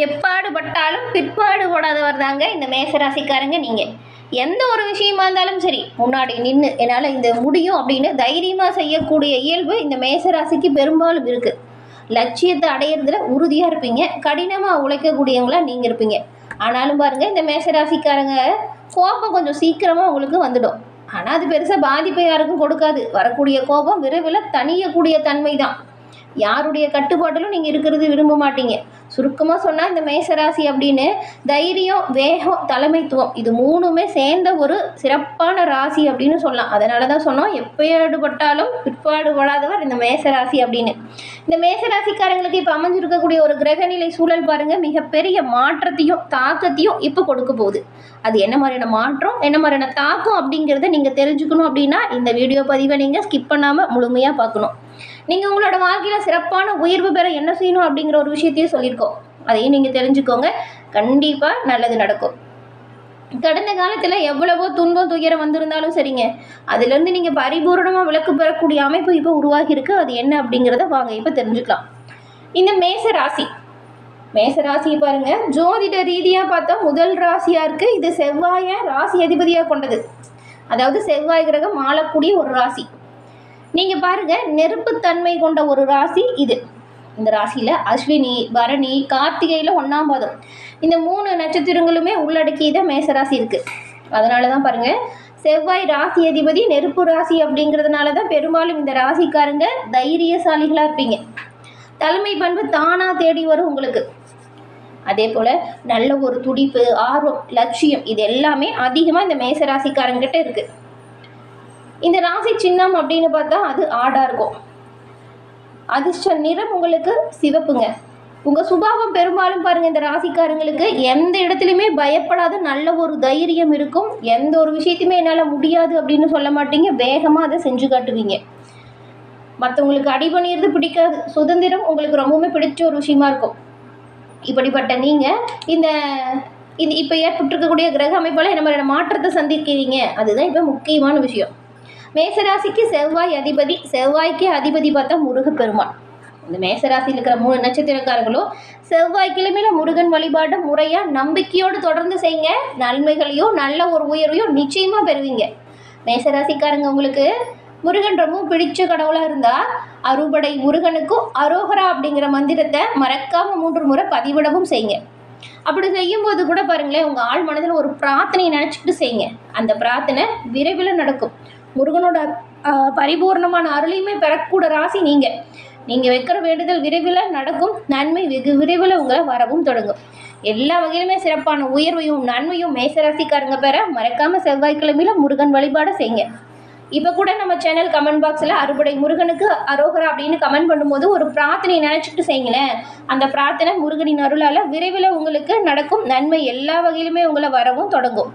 எப்பாடுபட்டாலும் பிற்பாடு போடாதவர் தாங்க இந்த மேசராசிக்காரங்க நீங்கள் எந்த ஒரு விஷயமா இருந்தாலும் சரி முன்னாடி நின்று என்னால் இந்த முடியும் அப்படின்னு தைரியமாக செய்யக்கூடிய இயல்பு இந்த மேசராசிக்கு பெரும்பாலும் இருக்குது லட்சியத்தை அடையிறதுல உறுதியாக இருப்பீங்க கடினமாக உழைக்கக்கூடியவங்களாக நீங்கள் இருப்பீங்க. ஆனாலும் பாருங்கள் இந்த மேசராசிக்காரங்க கோபம் கொஞ்சம் சீக்கிரமாக உங்களுக்கு வந்துடும். ஆனால் அது பெருசாக பாதிப்பை யாருக்கும் கொடுக்காது. வரக்கூடிய கோபம் விரைவில் தனியக்கூடிய தன்மை தான் யாருடைய கட்டுப்பாட்டிலும் நீங்கள் இருக்கிறது விரும்ப மாட்டீங்க. சுருக்கமாக சொன்னால் இந்த மேசராசி அப்படின்னு தைரியம் வேகம் தலைமைத்துவம் இது மூணுமே சேர்ந்த ஒரு சிறப்பான ராசி அப்படின்னு சொல்லலாம். அதனால தான் சொன்னோம் எப்பேடுபட்டாலும் பிற்பாடுபடாதவர் இந்த மேசராசி அப்படின்னு. இந்த மேசராசிக்காரங்களுக்கு இப்போ அமைஞ்சிருக்கக்கூடிய ஒரு கிரகநிலை சூழல் பாருங்கள் மிகப்பெரிய மாற்றத்தையும் தாக்கத்தையும் இப்போ கொடுக்க போகுது. அது என்ன மாதிரியான மாற்றம் என்ன மாதிரியான தாக்கம் அப்படிங்கிறத நீங்கள் தெரிஞ்சுக்கணும் அப்படின்னா இந்த வீடியோ பதிவை நீங்கள் ஸ்கிப் பண்ணாமல் முழுமையாக பார்க்கணும். நீங்கள் உங்களோட வாழ்க்கையில் சிறப்பான உயர்வு பெற என்ன செய்யணும் அப்படிங்கிற ஒரு விஷயத்தையும் சொல்லியிருக்கோம். அதையும் நீங்கள் தெரிஞ்சுக்கோங்க. கண்டிப்பாக நல்லது நடக்கும். கடந்த காலத்தில் எவ்வளவோ துன்பம் துயரம் வந்திருந்தாலும் சரிங்க. அதுலேருந்து நீங்கள் பரிபூரணமாக விளக்கு பெறக்கூடிய அமைப்பு இப்போ உருவாகியிருக்கு. அது என்ன அப்படிங்கிறத வாங்க இப்போ தெரிஞ்சுக்கலாம். இந்த மேச ராசி. மேச ராசியை பாருங்க. ஜோதிட ரீதியாக பார்த்தா முதல் ராசியாக இருக்குது இது செவ்வாயை ராசி அதிபதியாக கொண்டது. அதாவது செவ்வாய் கிரகம் ஆளக்கூடிய ஒரு ராசி. நீங்கள் பாருங்க நெருப்புத்தன்மை கொண்ட ஒரு ராசி இது. இந்த ராசியில் அஸ்வினி பரணி கார்த்திகையில் ஒன்றாம் பாதம். இந்த மூணு நட்சத்திரங்களுமே உள்ளடக்கி தான் மேசராசி இருக்குது அதனால தான் பாருங்கள் செவ்வாய் ராசி அதிபதி நெருப்பு ராசி அப்படிங்கிறதுனால தான் பெரும்பாலும் இந்த ராசிக்காரங்க தைரியசாலிகளாக இருப்பீங்க. தலைமை பண்பு தானாக தேடி வரும் உங்களுக்கு. அதே போல் நல்ல ஒரு துடிப்பு ஆர்வம் லட்சியம் இது எல்லாமே அதிகமாக இந்த மேசராசிக்காரங்கிட்ட இருக்குது இந்த ராசி சின்னம் அப்படின்னு பார்த்தா அது ஆடாக இருக்கும். அதிர்ஷ்ட நிறம் உங்களுக்கு சிவப்புங்க. உங்கள் சுபாவம் பெரும்பாலும் பாருங்கள் இந்த ராசிக்காரங்களுக்கு எந்த இடத்துலையுமே பயப்படாத நல்ல ஒரு தைரியம் இருக்கும். எந்த ஒரு விஷயத்தையுமே என்னால் முடியாது அப்படின்னு சொல்ல மாட்டீங்க. வேகமாக அதை செஞ்சு காட்டுவீங்க. மற்றவங்களுக்கு அடி பண்ணிடுறது பிடிக்காது. சுதந்திரம் உங்களுக்கு ரொம்பவுமே பிடிச்ச ஒரு விஷயமா இருக்கும். இப்படிப்பட்ட நீங்கள் இந்த இது இப்போ ஏற்பட்டிருக்கக்கூடிய கிரக அமைப்பால் என்ன மாதிரியான மாற்றத்தை சந்திக்கிறீங்க. அதுதான் இப்போ முக்கியமான விஷயம். மேசராசிக்கு செவ்வாய் அதிபதி செவ்வாய்க்கே அதிபதி பார்த்தா முருகப்பெருமான். இந்த மேசராசியில் இருக்கிற மூணு நட்சத்திரக்காரர்களும் செவ்வாய் கிழமையில முருகன் வழிபாட்டை முறையாக நம்பிக்கையோடு தொடர்ந்து செய்யுங்க. நன்மைகளையும் நல்ல ஒரு உயர்வையும் நிச்சயமாக பெறுவீங்க. மேசராசிக்காரங்க உங்களுக்கு முருகன் ரொம்ப பிடிச்ச கடவுளாக இருந்தால் அறுபடை முருகனுக்கும் அரோகரா அப்படிங்கிற மந்திரத்தை மறக்காமல் மூன்று முறை பதிவிடவும் செய்யுங்க. அப்படி செய்யும்போது கூட பாருங்களேன் உங்கள் ஆள் மனதில் ஒரு பிரார்த்தனையை நினச்சிக்கிட்டு செய்யுங்க. அந்த பிரார்த்தனை விரைவில் நடக்கும். முருகனோட பரிபூர்ணமான அருளையுமே பெறக்கூட ராசி நீங்கள் நீங்கள் வைக்கிற வேண்டுதல் விரைவில் நடக்கும். நன்மை வெகு விரைவில் உங்களை வரவும் தொடங்கும். எல்லா வகையிலுமே சிறப்பான உயர்வையும் நன்மையும் மேசராசிக்காரங்க பெற மறக்காமல் செவ்வாய்க்கிழமையில் முருகன் வழிபாடு செய்யுங்க. இப்போ கூட நம்ம சேனல் கமெண்ட் பாக்ஸில் அறுபடை முருகனுக்கு அரோகரா அப்படின்னு கமெண்ட் பண்ணும்போது ஒரு பிரார்த்தனை நினச்சிக்கிட்டு செய்யுங்களேன். அந்த பிரார்த்தனை முருகனின் அருளால் விரைவில் உங்களுக்கு நடக்கும். நன்மை எல்லா வகையிலுமே உங்களை வரவும் தொடங்கும்.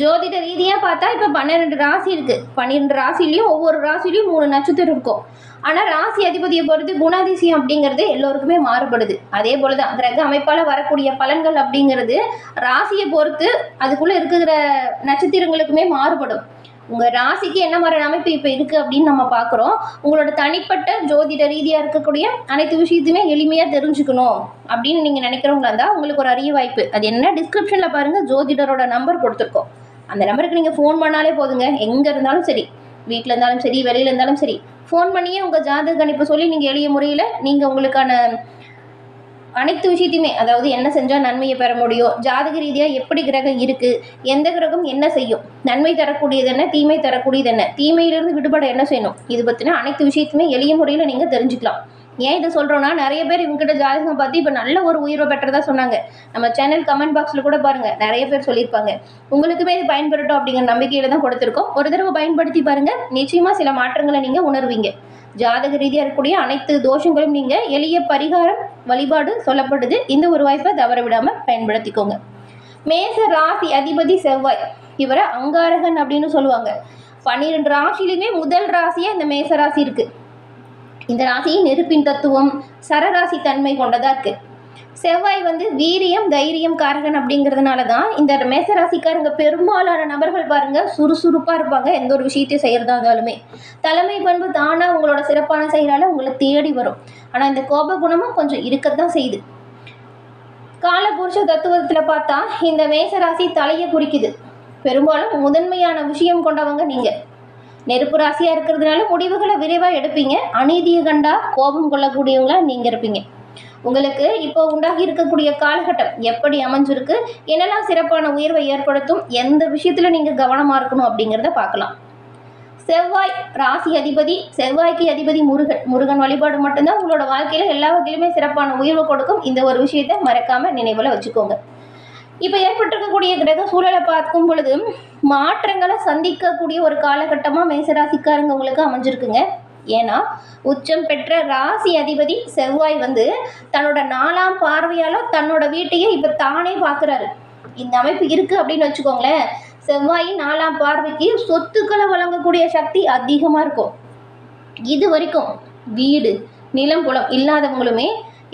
ஜோதிட ரீதியாக பார்த்தா இப்போ பன்னிரெண்டு ராசி இருக்குது பன்னிரெண்டு ராசிலையும் ஒவ்வொரு ராசிலையும் மூணு நட்சத்திரம் இருக்கும். ஆனால் ராசி அதிபதியை பொறுத்து குணாதிசயம் அப்படிங்கிறது எல்லோருக்குமே மாறுபடுது. அதே போல தான் கிரக அமைப்பால் வரக்கூடிய பலன்கள் அப்படிங்கிறது ராசியை பொறுத்து அதுக்குள்ளே இருக்கிற நட்சத்திரங்களுக்குமே மாறுபடும். உங்கள் ராசிக்கு என்ன மாதிரி அமைப்பு இப்போ இருக்குது அப்படின்னு நம்ம பார்க்குறோம் உங்களோட தனிப்பட்ட ஜோதிட ரீதியாக இருக்கக்கூடிய அனைத்து விஷயத்தையுமே எளிமையாக தெரிஞ்சுக்கணும் அப்படின்னு நீங்கள் நினைக்கிறவங்களா இருந்தால் உங்களுக்கு ஒரு அரிய வாய்ப்பு. அது என்ன டிஸ்கிரிப்ஷனில் பாருங்கள் ஜோதிடரோட நம்பர் கொடுத்துருக்கோம். அந்த நம்பருக்கு நீங்கள் ஃபோன் பண்ணாலே போதுங்க. எங்கே இருந்தாலும் சரி வீட்டில் இருந்தாலும் சரி வெளியில் இருந்தாலும் சரி ஃபோன் பண்ணியே உங்கள் ஜாதக கணிப்பு சொல்லி நீங்கள் எளிய முறையில் நீங்கள் உங்களுக்கான அனைத்து விஷயத்தையுமே அதாவது என்ன செஞ்சால் நன்மையை பெற முடியும் ஜாதக ரீதியாக எப்படி கிரகம் இருக்குது எந்த கிரகம் என்ன செய்யும் நன்மை தரக்கூடியது என்ன தீமை தரக்கூடியது என்ன தீமையிலிருந்து விடுபட என்ன செய்யணும் இது பற்றின அனைத்து விஷயத்தையுமே எளிய முறையில் நீங்கள் தெரிஞ்சுக்கலாம். ஏன் இதை சொல்கிறோன்னா நிறைய பேர் இவங்ககிட்ட ஜாதகம் பார்த்து இப்போ நல்ல ஒரு உயிரை பெற்றதா சொன்னாங்க. நம்ம சேனல் கமெண்ட் பாக்ஸில் கூட பாருங்கள் நிறைய பேர் சொல்லியிருப்பாங்க. உங்களுக்குமே இது பயன்பெறட்டும் அப்படிங்கிற நம்பிக்கையில் தான் கொடுத்துருக்கோம். ஒரு தடவை பயன்படுத்தி பாருங்கள் நிச்சயமாக சில மாற்றங்களை நீங்கள் உணர்வீங்க. ஜாதக ரீதியாக இருக்கக்கூடிய அனைத்து தோஷங்களும் நீங்கள் எளிய பரிகாரம் வழிபாடு சொல்லப்படுது. இந்த ஒரு வாய்ப்பை தவற விடாமல் பயன்படுத்திக்கோங்க. மேச ராசி அதிபதி செவ்வாய் இவரை அங்காரகன் அப்படின்னு சொல்லுவாங்க. பன்னிரெண்டு ராசிலையுமே முதல் ராசியாக இந்த மேச ராசி இருக்குது இந்த ராசியின் நெருப்பின் தத்துவம் சரராசி தன்மை கொண்டதாக இருக்குது செவ்வாய் வந்து வீரியம் தைரியம் காரகன் அப்படிங்கிறதுனால தான் இந்த மேசராசிக்காரங்க பெரும்பாலான நபர்கள் பாருங்க சுறுசுறுப்பாக இருப்பாங்க. எந்த ஒரு விஷயத்தையும் செய்கிறதா இருந்தாலுமே. தலைமை பண்பு தானாக உங்களோட சிறப்பான செயலால் உங்களை தேடி வரும். ஆனால் இந்த கோப குணமும் கொஞ்சம் இருக்கத்தான் செய்யுது. காலபுருஷ தத்துவத்தில் பார்த்தா இந்த மேசராசி தலையை குறிக்குது. பெரும்பாலும் முதன்மையான விஷயம் கொண்டவங்க நீங்கள் நெருப்பு ராசியாக இருக்கிறதுனால முடிவுகளை விரைவாக எடுப்பீங்க. அநீதியை கண்டா கோபம் கொள்ளக்கூடியவங்களா நீங்கள் இருப்பீங்க. உங்களுக்கு இப்போ உண்டாகி இருக்கக்கூடிய காலகட்டம் எப்படி அமைஞ்சிருக்கு? என்னெல்லாம் சிறப்பான உயர்வை ஏற்படுத்தும்? எந்த விஷயத்தில் நீங்கள் கவனமாக இருக்கணும் அப்படிங்கிறத பார்க்கலாம். செவ்வாய் ராசி அதிபதி செவ்வாய்க்கு அதிபதி முருகன். முருகன் வழிபாடு மட்டும்தான் உங்களோட வாழ்க்கையில் எல்லா வகையிலுமே சிறப்பான உயர்வு கொடுக்கும். இந்த ஒரு விஷயத்தை மறக்காம நினைவில் வச்சுக்கோங்க. இப்போ ஏற்பட்டிருக்கக்கூடிய கிரக சூழலை பார்க்கும் பொழுது மாற்றங்களை சந்திக்கக்கூடிய ஒரு காலகட்டமாக மேசராசிக்காரங்க உங்களுக்கு அமைஞ்சிருக்குங்க. ஏன்னா உச்சம் பெற்ற ராசி அதிபதி செவ்வாய் வந்து தன்னோட நாலாம் பார்வையால் தன்னோட வீட்டையே இப்போ தானே பார்க்குறாரு இந்த அமைப்பு இருக்குது அப்படின்னு வச்சுக்கோங்களேன். செவ்வாயின் நாலாம் பார்வைக்கு சொத்துக்களை வழங்கக்கூடிய சக்தி அதிகமாக இருக்கும். இது வரைக்கும் வீடு நிலம் புலம் இல்லாதவங்களுமே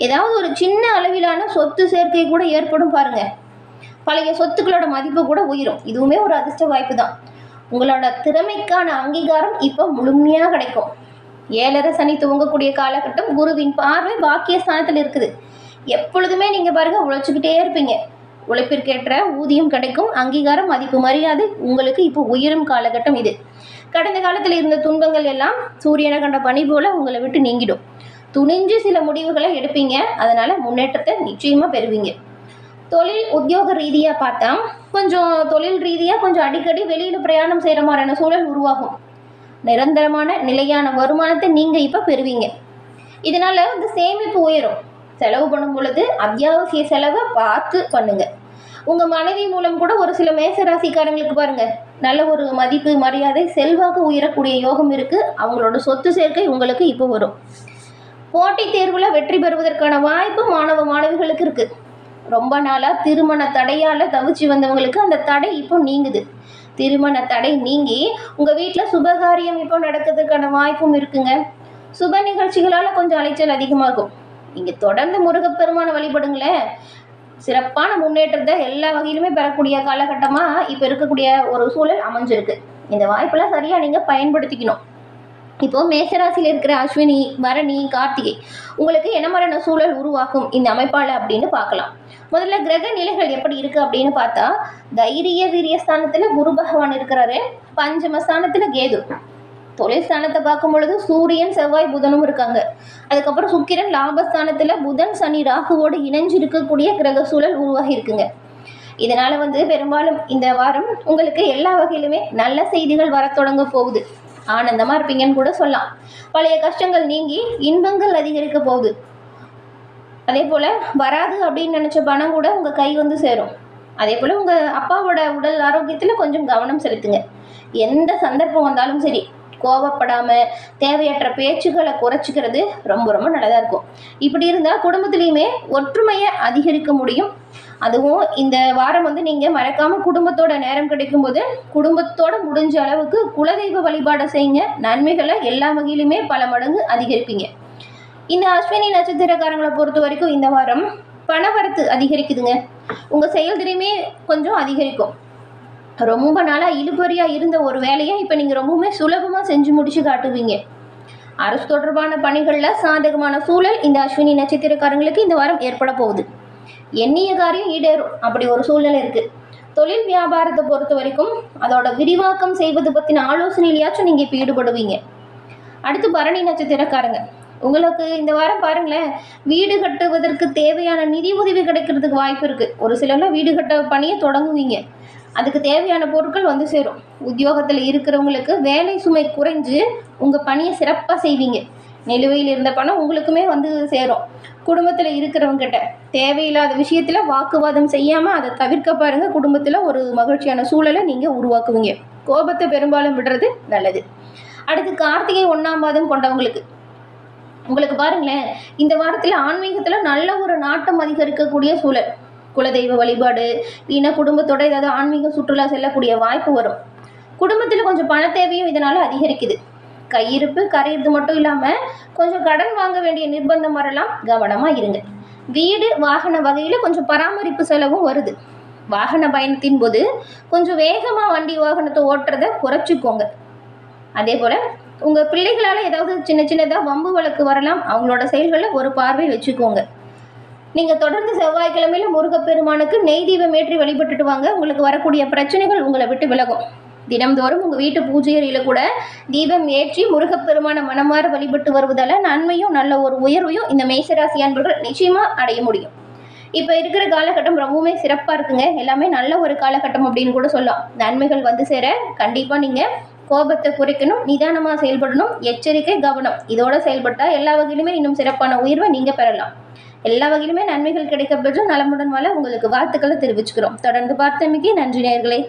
ஏதாவது ஒரு சின்ன அளவிலான சொத்து சேர்க்கை கூட ஏற்படும் பாருங்கள் பழைய சொத்துக்களோட மதிப்பு கூட உயரும். இதுவுமே ஒரு அதிர்ஷ்ட வாய்ப்பு தான் உங்களோட திறமைக்கான அங்கீகாரம் இப்போ முழுமையாக கிடைக்கும். ஏழரை சனி துவங்கக்கூடிய காலகட்டம் குருவின் பார்வை பாக்கிய ஸ்தானத்தில் இருக்குது. எப்பொழுதுமே நீங்கள் பாருங்க உழைச்சிக்கிட்டே இருப்பீங்க. உழைப்பிற்கேற்ற ஊதியம் கிடைக்கும் அங்கீகாரம் மதிப்பு மரியாதை உங்களுக்கு இப்போ உயரும் காலகட்டம் இது. கடந்த காலத்தில் இருந்த துன்பங்கள் எல்லாம் சூரியனை கண்ட பனி போல உங்களை விட்டு நீங்கிடும். துணிஞ்சு சில முடிவுகளை எடுப்பீங்க. அதனால முன்னேற்றத்தை நிச்சயமா பெறுவீங்க. தொழில் உத்தியோக ரீதியாக பார்த்தா கொஞ்சம் தொழில் ரீதியாக கொஞ்சம் அடிக்கடி வெளியில் பிரயாணம் செய்கிற மாதிரியான சூழல் உருவாகும். நிரந்தரமான நிலையான வருமானத்தை நீங்கள் இப்போ பெறுவீங்க. இதனால் வந்து சேமிப்பு உயரும். செலவு பண்ணும் பொழுது அத்தியாவசிய செலவை பார்த்து பண்ணுங்க. உங்கள் மனைவி மூலம் கூட ஒரு சில மேச ராசிக்காரங்களுக்கு பாருங்கள் நல்ல ஒரு மதிப்பு மரியாதை செல்வாக்கு உயரக்கூடிய யோகம் இருக்குது அவங்களோட சொத்து சேர்க்கை உங்களுக்கு இப்போ வரும். போட்டித் தேர்வில் வெற்றி பெறுவதற்கான வாய்ப்பு மாணவ மாணவிகளுக்கு இருக்குது ரொம்ப நாளாக திருமண தடையால் தவிச்சு வந்தவங்களுக்கு அந்த தடை இப்போ நீங்குது. திருமண தடை நீங்கி உங்கள் வீட்டில் சுபகாரியம் இப்போ நடக்கிறதுக்கான வாய்ப்பும் இருக்குங்க. சுப நிகழ்ச்சிகளால் கொஞ்சம் அலைச்சல் அதிகமாகும். நீங்கள் தொடர்ந்து முருகப்பெருமானை வழிபடுங்களேன். சிறப்பான முன்னேற்றத்தை எல்லா வகையிலுமே பெறக்கூடிய காலகட்டமாக இப்போ இருக்கக்கூடிய ஒரு சூழல் அமைஞ்சிருக்கு. இந்த வாய்ப்பெல்லாம் சரியாக நீங்கள் பயன்படுத்திக்கணும். இப்போ மேசராசியில் இருக்கிற அஸ்வினி பரணி கார்த்திகை உங்களுக்கு என்ன மாதிரியான சூழல் உருவாக்கும் இந்த அமைப்பால் அப்படின்னு பார்க்கலாம். முதல்ல கிரக நிலைகள் எப்படி இருக்கு அப்படின்னு பார்த்தா தைரிய வீரியஸ்தானத்தில் குரு பகவான் இருக்கிறாரு. பஞ்சமஸ்தானத்தில் கேது. தொழில் ஸ்தானத்தை பார்க்கும் பொழுது சூரியன் செவ்வாய் புதனும் இருக்காங்க. அதுக்கப்புறம் சுக்கிரன் லாபஸ்தானத்தில் புதன் சனி ராகுவோடு இணைஞ்சு இருக்கக்கூடிய கிரக சூழல் உருவாகி இருக்குங்க. இதனால வந்து பெரும்பாலும் இந்த வாரம் உங்களுக்கு எல்லா வகையிலுமே நல்ல செய்திகள் வர தொடங்க போகுது. ஆனந்தமாக இருப்பீங்கன்னு கூட சொல்லலாம். பழைய கஷ்டங்கள் நீங்கி இன்பங்கள் அதிகரிக்க போகுது. அதே போல் வராது அப்படின்னு நினச்ச பணம் கூட உங்கள் கை வந்து சேரும். அதே போல் உங்கள் அப்பாவோட உடல் ஆரோக்கியத்தில் கொஞ்சம் கவனம் செலுத்துங்க. எந்த சந்தர்ப்பம் வந்தாலும் சரி கோவப்படாமல் தேவையற்ற பேச்சுக்களை குறைச்சிக்கிறது ரொம்ப ரொம்ப நல்லதாக இருக்கும். இப்படி இருந்தால் குடும்பத்துலேயுமே ஒற்றுமையை அதிகரிக்க முடியும். அதுவும் இந்த வாரம் வந்து நீங்கள் மறக்காமல் குடும்பத்தோட நேரம் கிடைக்கும்போது குடும்பத்தோட முடிஞ்ச அளவுக்கு குலதெய்வ வழிபாடை செய்யுங்க. நன்மைகளை எல்லா வகையிலுமே பல மடங்கு அதிகரிப்பீங்க. இந்த அஸ்வினி நட்சத்திரக்காரங்களை பொறுத்த வரைக்கும் இந்த வாரம் பணவரத்து அதிகரிக்குதுங்க. உங்கள் செயல்திறமே கொஞ்சம் அதிகரிக்கும். ரொம்ப நாளாக இழுபறியாக இருந்த ஒரு வேலையை இப்போ நீங்கள் ரொம்பவுமே சுலபமாக செஞ்சு முடிச்சு காட்டுவீங்க. அரசு தொடர்பான பணிகளில் சாதகமான சூழல் இந்த அஸ்வினி நட்சத்திரக்காரங்களுக்கு இந்த வாரம் ஏற்பட போகுது. எண்ணிய காரியம் ஈடேறும். அப்படி ஒரு சூழ்நிலை இருக்குது தொழில் வியாபாரத்தை பொறுத்த வரைக்கும் அதோட விரிவாக்கம் செய்வது பற்றின ஆலோசனையிலையாச்சும் நீங்கள் இப்போ ஈடுபடுவீங்க. அடுத்து பரணி நட்சத்திரக்காரங்க. உங்களுக்கு இந்த வாரம் பாருங்களேன் வீடு கட்டுவதற்கு தேவையான நிதி உதவி கிடைக்கிறதுக்கு வாய்ப்பு இருக்குது ஒரு சிலர்லாம் வீடு கட்ட பணியை தொடங்குவீங்க. அதுக்கு தேவையான பொருட்கள் வந்து சேரும். உத்தியோகத்தில் இருக்கிறவங்களுக்கு வேலை சுமை குறைஞ்சு உங்கள் பணியை சிறப்பாக செய்வீங்க. நிலுவையில் இருந்த பணம் உங்களுக்குமே வந்து சேரும். குடும்பத்தில் இருக்கிறவங்கிட்ட தேவையில்லாத விஷயத்தில் வாக்குவாதம் செய்யாமல் அதை தவிர்க்க பாருங்கள் குடும்பத்தில் ஒரு மகிழ்ச்சியான சூழலை நீங்கள் உருவாக்குவீங்க. கோபத்தை பெரும்பாலும் விடுறது நல்லது. அடுத்து கார்த்திகை ஒன்றாம் மாதம் கொண்டவங்களுக்கு. உங்களுக்கு பாருங்களேன் இந்த வாரத்தில் ஆன்மீகத்தில் நல்ல ஒரு நாட்டம் அதிகரிக்கக்கூடிய சூழல். குலதெய்வ வழிபாடு இல்லைன்னா குடும்பத்தோட ஏதாவது ஆன்மீக சுற்றுலா செல்லக்கூடிய வாய்ப்பு வரும். குடும்பத்தில் கொஞ்சம் பண தேவையும் இதனால் அதிகரிக்குது. கையிருப்பு கரையிறது மட்டும் இல்லாமல் கொஞ்சம் கடன் வாங்க வேண்டிய நிர்பந்தம் வரலாம். கவனமாக இருங்க. வீடு வாகன வகையில் கொஞ்சம் பராமரிப்பு செலவும் வருது. வாகன பயணத்தின் போது கொஞ்சம் வேகமாக வண்டி வாகனத்தை ஓட்டுறதை குறைச்சிக்கோங்க. அதே போல் உங்கள் பிள்ளைகளால் ஏதாவது சின்ன சின்னதாக வம்பு வழக்கு வரலாம். அவங்களோட செயல்களில் ஒரு பார்வை வச்சுக்கோங்க. நீங்கள் தொடர்ந்து செவ்வாய்க்கிழமையில முருகப்பெருமானுக்கு நெய் தீபம் ஏற்றி வழிபட்டுட்டு வாங்க. உங்களுக்கு வரக்கூடிய பிரச்சனைகள் உங்களை விட்டு விலகும். தினம்தோறும் உங்கள் வீட்டு பூஜை அறையில் கூட தீபம் ஏற்றி முருகப்பெருமான மனமாற வழிபட்டு வருவதால் நன்மையும் நல்ல ஒரு உயர்வையும் இந்த மேசராசி அன்பர்கள் நிச்சயமாக அடைய முடியும். இப்போ இருக்கிற காலகட்டம் ரொம்பவுமே சிறப்பாக இருக்குங்க. எல்லாமே நல்ல ஒரு காலகட்டம் அப்படின்னு கூட சொல்லலாம். நன்மைகள் வந்து சேர கண்டிப்பாக நீங்கள் கோபத்தை குறைக்கணும் நிதானமாக செயல்படணும் எச்சரிக்கை கவனம். இதோட செயல்பட்டால் எல்லா வகையிலுமே இன்னும் சிறப்பான உயர்வை நீங்கள் பெறலாம். எல்லா வகையிலுமே நன்மைகள் கிடைக்க பெற்று நலமுடன் வாழ உங்களுக்கு வாழ்த்துக்களை தெரிவிச்சுக்கிறோம். தொடர்ந்து பார்த்தமைக்கு நன்றி நேர்களே